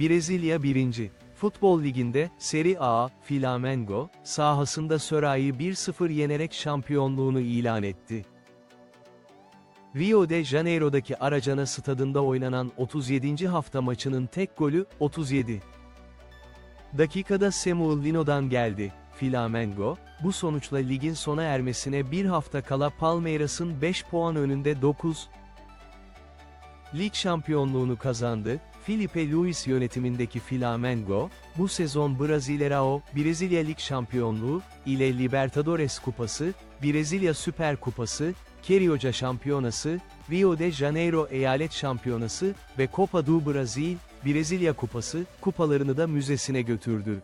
Brezilya 1. Futbol Ligi'nde, Serie A, Flamengo, sahasında Söray'ı 1-0 yenerek şampiyonluğunu ilan etti. Rio de Janeiro'daki Aracana stadında oynanan 37. hafta maçının tek golü, 37. Dakikada Samuel Lino'dan geldi. Flamengo, bu sonuçla ligin sona ermesine bir hafta kala Palmeiras'ın 5 puan önünde 9. Lig şampiyonluğunu kazandı. Felipe Luis yönetimindeki Flamengo, bu sezon Brasileirao, Brezilya Lig şampiyonluğu, ile Libertadores Kupası, Brezilya Süper Kupası, Carioca Şampiyonası, Rio de Janeiro Eyalet Şampiyonası ve Copa do Brasil, Brezilya Kupası, kupalarını da müzesine götürdü.